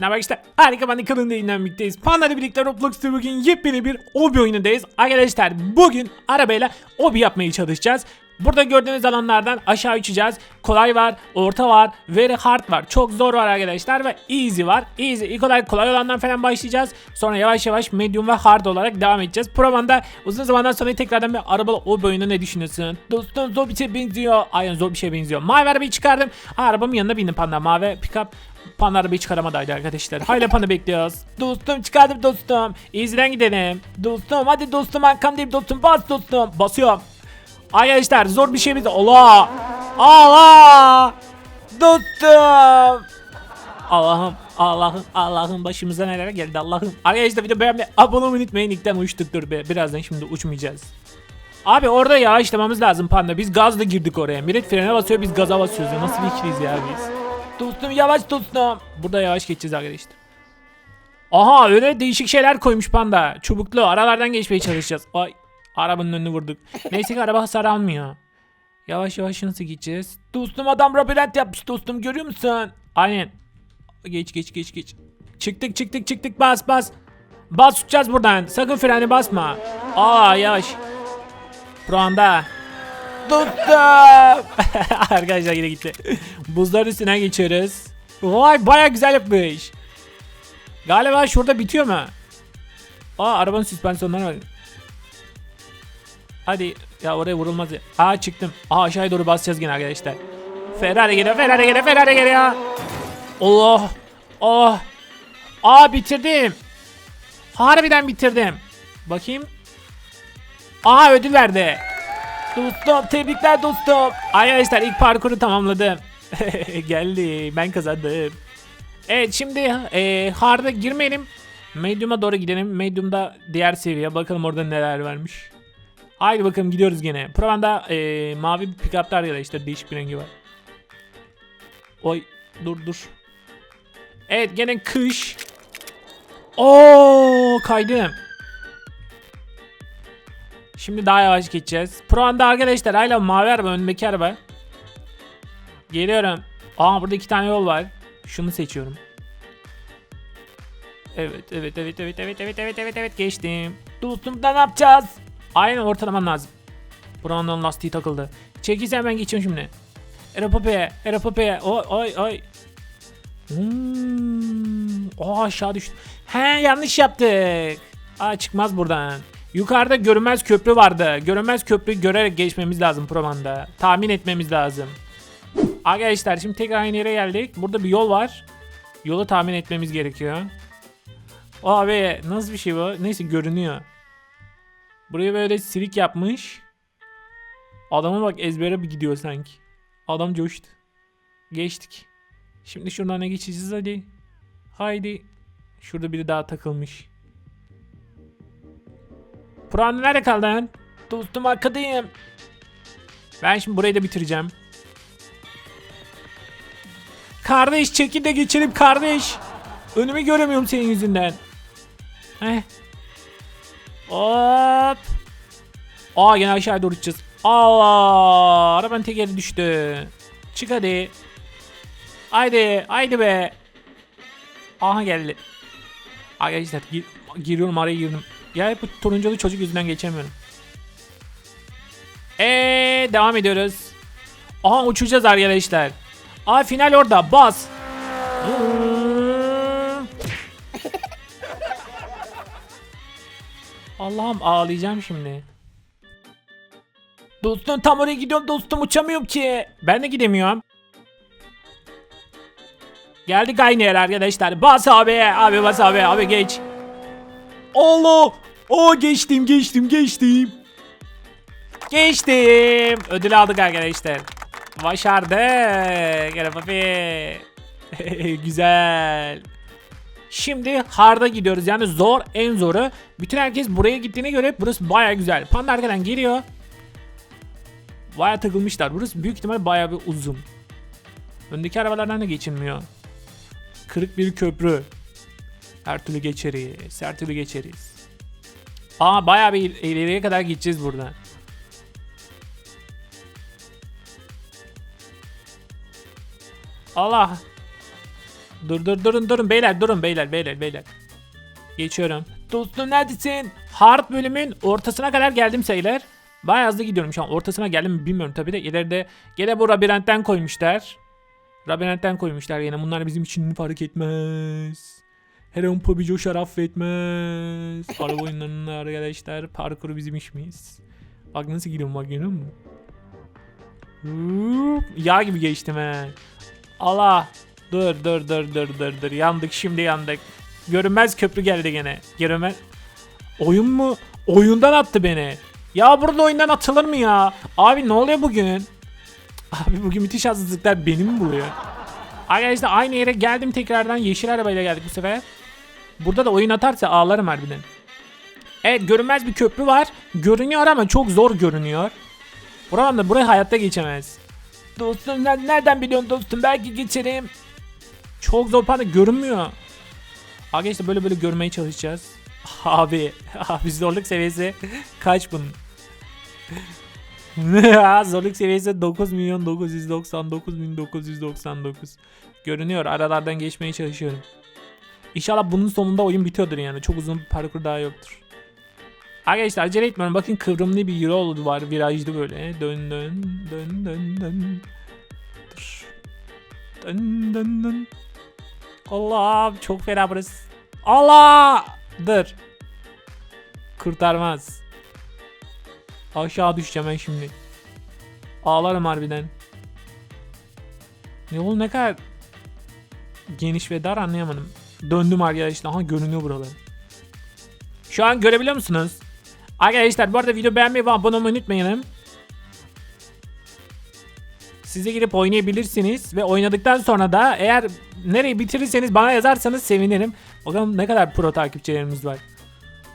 Ne bak işte harika ben de kanalında yayınlanmaktayiz. Panda ile birlikte Roblox'ta bugün yepyeni bir obi oyunundayız. Arkadaşlar bugün arabayla obi yapmaya çalışacağız. Burada gördüğünüz alanlardan aşağı uçacağız. Kolay var, orta var, very hard var. Çok zor var arkadaşlar ve easy var. Easy, ilk olarak kolay olandan falan başlayacağız. Sonra yavaş yavaş medium ve hard olarak devam edeceğiz. Programda uzun zamandan sonra tekrardan bir arabalı obi oyunu ne düşünüyorsun? Dostum zor bir şey benziyor. Aynen zor bir şey benziyor. Mavi arabayı çıkardım. Arabamın yanına bindim panda. Mavi pickup Panda arabayı çıkaramadaydı arkadaşlar. Hayla panda bekliyoruz. Dostum çıkardım dostum. Easy'den gidelim. Dostum hadi dostum arkamdayım dostum. Bas dostum. Basıyorum. Arkadaşlar zor bir şeyimiz. Allah. Allah. Dostum. Allah'ım Allah'ım Allah'ım başımıza neler geldi Allah'ım. Arkadaşlar bir de beğenmeyi abone olmayı unutmayın. İlkten uçtuk dur be. Birazdan şimdi uçmayacağız. Abi orada yavaşlamamız lazım panda. Biz gazla girdik oraya. Millet frene basıyor biz gaza basıyoruz ya. Nasıl bir ikiliyiz ya biz. Dostum yavaş dostum. Burada yavaş geçeceğiz arkadaşlar. Aha öyle değişik şeyler koymuş panda. Çubuklu aralardan geçmeye çalışacağız. Ay arabanın önünü vurduk. Neyse ki araba hasar almıyor. Yavaş yavaş nasıl gideceğiz? Dostum adam labirent yapmış dostum görüyor musun? Aynen. Geç geç geç geç. Çıktık çıktık çıktık bas bas. Bas uçacağız buradan. Sakın freni basma. Aa yavaş. Şu anda. Tuttum. Arkadaşlar yine gitti. Buzların üstüne geçiyoruz. Vay baya güzel yapmış. Galiba şurada bitiyor mu? Aa arabanın süspansiyonları var. Hadi ya oraya vurulmaz ya. Aa çıktım. Aa aşağıya doğru basacağız yine arkadaşlar. Ferrari geliyor, Ferrari geliyor, Ferrari geliyor. Allah. Oh. Aa bitirdim. Harbiden bitirdim. Bakayım. Aa ödül verdi. Dostum tebrikler dostum. Arkadaşlar ilk parkuru tamamladım. Geldi ben kazandım. Evet şimdi e, hard'a girmeyelim. Medium'a doğru gidelim. Medium'da diğer seviye bakalım orada neler varmış. Haydi bakalım gidiyoruz gene. Provanda e, mavi bir pickup'ta arkadaşlar değişik bir rengi var. Oy dur dur. Evet gene kış. Oo kaydım. Şimdi daha yavaş geçeceğiz. Pro anda arkadaşlar hala mavi araba önündeki araba. Geliyorum. Aa burada iki tane yol var. Şunu seçiyorum. Evet evet evet evet evet evet evet evet evet geçtim. Dostum da ne yapacağız? Aynen ortalaman lazım. Buranın lastiği takıldı. Çekilse hemen geçiyorum şimdi. Eropopeye, Eropopeye. Oy oy oy. Hmm. Aa aşağı düştü. He yanlış yaptık. Aa çıkmaz buradan. Yukarıda görünmez köprü vardı. Görünmez köprüyü görerek geçmemiz lazım Promanda. Tahmin etmemiz lazım. Arkadaşlar şimdi tekrar aynı yere geldik. Burada bir yol var. Yolu tahmin etmemiz gerekiyor. Abi nasıl bir şey bu? Neyse görünüyor. Buraya böyle silik yapmış. Adama bak ezbere bir gidiyor sanki. Adam coştu. Geçtik. Şimdi şuradan ne geçeceğiz hadi. Haydi. Şurada biri daha takılmış. Puran nerede kaldın? Dostum arkadayım. Ben şimdi burayı da bitireceğim. Kardeş çekil de geçelim kardeş. Önümü göremiyorum senin yüzünden. Heh. Hop. Aa gene aşağı doğru uçacağız. Allah. Arabanın tekeri düştü. Çık hadi. Haydi. Haydi be. Aha geldi. Arkadaşlar gir, giriyorum araya girdim. Ya hep bu turunculu çocuk yüzünden geçemiyorum. Eee devam ediyoruz. Aha uçacağız arkadaşlar. Aa final orada bas. Allah'ım ağlayacağım şimdi. Dostum tam oraya gidiyorum dostum uçamıyorum ki. Ben de gidemiyorum. Geldik aynı yer arkadaşlar. Bas abi. Abi bas abi. Abi geç. Allah. O geçtim geçtim geçtim. Geçtim. Ödül aldık arkadaşlar. Başardık. Gel papi. Güzel. Şimdi hard'a gidiyoruz. Yani zor en zoru. Bütün herkes buraya gittiğine göre burası baya güzel. Panda arkadan geliyor. Baya takılmışlar. Burası büyük ihtimal baya bir uzun. Öndeki arabalardan da geçilmiyor. Kırık bir köprü. Her türlü geçeriz. Her türlü geçeriz. Aa bayağı bir il- ileriye kadar gideceğiz buradan. Allah. Dur dur durun durun beyler durun beyler beyler beyler. Geçiyorum. Dostum neredesin? Hard bölümün ortasına kadar geldim sayılır. Bayağı hızlı gidiyorum şu an. Ortasına geldim mi bilmiyorum tabi de. İleride gene bu labirentten koymuşlar. Labirentten koymuşlar yine. Bunlar bizim için fark etmez. Her an Pobico şaraf etmez. Araba oyunlarının arkadaşlar parkuru bizim işimiz. Bak nasıl gidiyorum bak görüyor musun? Yağ gibi geçtim he. Allah. Dur dur dur dur dur dur. Yandık şimdi yandık. Görünmez köprü geldi gene. Görünmez. Oyun mu? Oyundan attı beni. Ya burada oyundan atılır mı ya? Abi ne oluyor bugün? Abi bugün müthiş haksızlıklar beni mi buluyor? Arkadaşlar aynı yere geldim tekrardan yeşil arabayla geldik bu sefer. Burada da oyun atarsa ağlarım harbiden. Evet görünmez bir köprü var. Görünüyor ama çok zor görünüyor. Buradan da buraya hayatta geçemez. Dostum sen nereden biliyorsun dostum belki geçerim. Çok zor panda görünmüyor. Arkadaşlar böyle böyle görmeye çalışacağız. Abi, abi zorluk seviyesi kaç bunun? zorluk seviyesi 9 milyon 999 bin 999. Görünüyor aralardan geçmeye çalışıyorum. İnşallah bunun sonunda oyun bitiyordur yani. Çok uzun bir parkur daha yoktur. Arkadaşlar acele etmiyorum. Bakın kıvrımlı bir yol var. Virajlı böyle. Dön dön dön dön dön. Dur. Dön dön dön. Allah çok fena burası. Allah! Dur. Kurtarmaz. Aşağı düşeceğim ben şimdi. Ağlarım harbiden. Yol ne kadar geniş ve dar anlayamadım. Döndüm arkadaşlar. Aha görünüyor buralar. Şu an görebiliyor musunuz? Arkadaşlar bu arada video beğenmeyi ve abone olmayı unutmayın. Size girip oynayabilirsiniz ve oynadıktan sonra da eğer nereyi bitirirseniz bana yazarsanız sevinirim. Bakalım ne kadar pro takipçilerimiz var.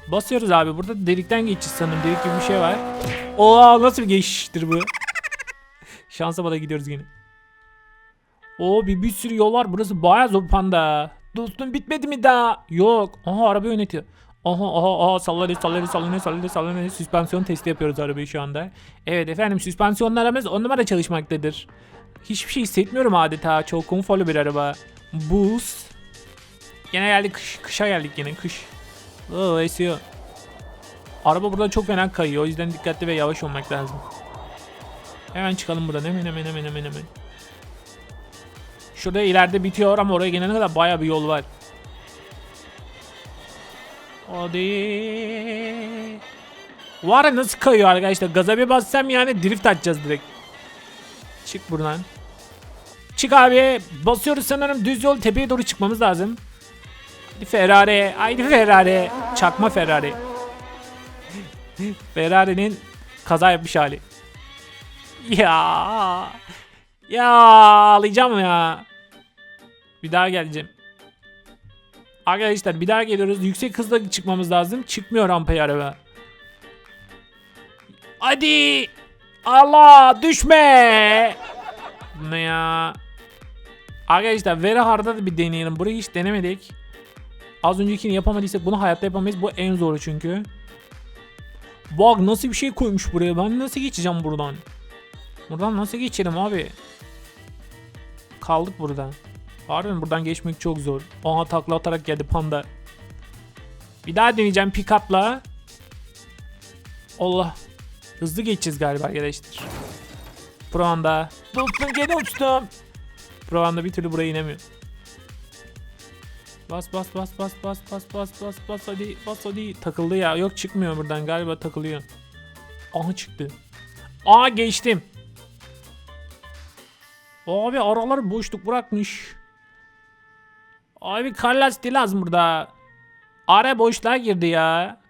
Basıyoruz abi. Burada delikten geçeceğiz sanırım. Delik gibi bir şey var. Oo nasıl bir geçiştir bu? Şansa bala gidiyoruz yine. Oo bir, bir sürü yol var. Burası bayağı zor panda. Dostum bitmedi mi daha? Yok. Aha araba yönetiyor. Aha aha aha sallanıyor sallanıyor sallanıyor sallanıyor sallanıyor. Süspansiyon testi yapıyoruz arabayı şu anda. Evet efendim süspansiyonlarımız on numara çalışmaktadır. Hiçbir şey hissetmiyorum adeta. Çok konforlu bir araba. Boost. Gene geldik kış, kışa geldik yine kış. Oo esiyor. Araba burada çok fena kayıyor. O yüzden dikkatli ve yavaş olmak lazım. Hemen çıkalım buradan. Hemen hemen hemen hemen hemen. Şurada ileride bitiyor ama oraya gelene kadar baya bir yol var. Hadi. Var ya nasıl kayıyor arkadaşlar. Gaza bir bassam yani drift atacağız direkt. Çık buradan. Çık abi. Basıyoruz sanırım düz yol tepeye doğru çıkmamız lazım. Hadi Ferrari. Haydi Ferrari. Çakma Ferrari. Ferrari'nin kaza yapmış hali. Ya. Ya ağlayacağım ya. Bir daha geleceğim. Arkadaşlar bir daha geliyoruz. Yüksek hızla çıkmamız lazım. Çıkmıyor rampaya araba. Hadi. Allah düşme. Ne ya? Arkadaşlar Very Hard'da da bir deneyelim. Burayı hiç denemedik. Az öncekini yapamadıysak bunu hayatta yapamayız. Bu en zoru çünkü. Bak nasıl bir şey koymuş buraya. Ben nasıl geçeceğim buradan? Buradan nasıl geçelim abi? Kaldık burada. Harbiden buradan geçmek çok zor. Aha takla atarak geldi panda. Bir daha deneyeceğim pick-up'la. Allah. Hızlı geçeceğiz galiba arkadaşlar. Pro anda. Dostum gene uçtum. Pro anda bir türlü buraya inemiyor. Bas bas bas bas bas bas bas bas bas hadi bas hadi. Takıldı ya. Yok çıkmıyor buradan galiba takılıyor. Aha çıktı. Aa geçtim. Abi aralar boşluk bırakmış. Abi kar lastiği lazım burada. Ara boşluğa girdi ya.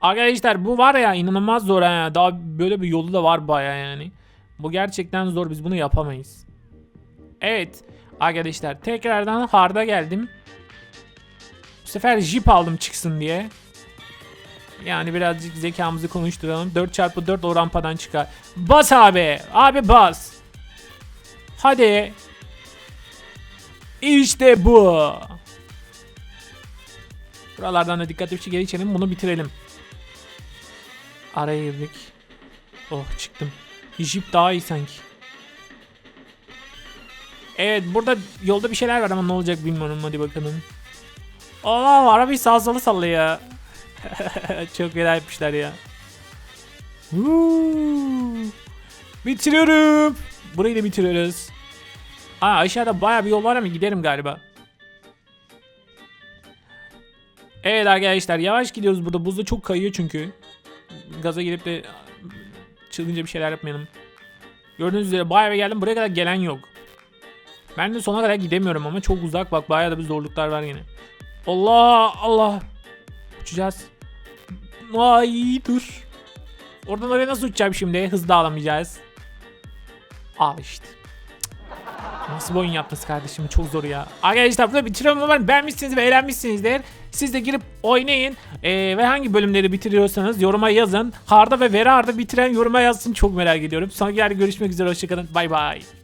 Arkadaşlar bu var ya inanılmaz zor ha. Daha böyle bir yolu da var baya yani. Bu gerçekten zor. Biz bunu yapamayız. Evet. Arkadaşlar tekrardan hard'a geldim. Bu sefer jip aldım çıksın diye. Yani birazcık zekamızı konuşturalım. 4x4 o rampadan çıkar. Bas abi. Abi bas. Hadi. İşte bu. Buralardan da dikkatli bir şey geçelim. Bunu bitirelim. Araya girdik. Oh çıktım. Jeep daha iyi sanki. Evet burada yolda bir şeyler var ama ne olacak bilmiyorum hadi bakalım. Aa arabayı sağ sola sallıyor. Çok fena yapmışlar ya. Woo. Bitiriyorum. Burayı da bitiriyoruz. Aa aşağıda baya bir yol var ama giderim galiba. Evet arkadaşlar yavaş gidiyoruz burada. Buzda çok kayıyor çünkü. Gaza gelip de çılgınca bir şeyler yapmayalım. Gördüğünüz üzere bayağı geldim. Buraya kadar gelen yok. Ben de sona kadar gidemiyorum ama çok uzak bak bayağı da bir zorluklar var yine. Allah Allah. Uçacağız. Ay dur. Oradan oraya nasıl uçacağım şimdi? Hız da alamayacağız. Al işte. Nasıl bir oyun yaptınız kardeşim? Çok zor ya. Arkadaşlar burada bitiriyorum umarım beğenmişsiniz ve eğlenmişsinizdir. Siz de girip oynayın. Ee, ve hangi bölümleri bitiriyorsanız yoruma yazın. Harda ve Vera Harda bitiren yoruma yazsın. Çok merak ediyorum. Sonraki yerde görüşmek üzere. Hoşçakalın. Bay bay.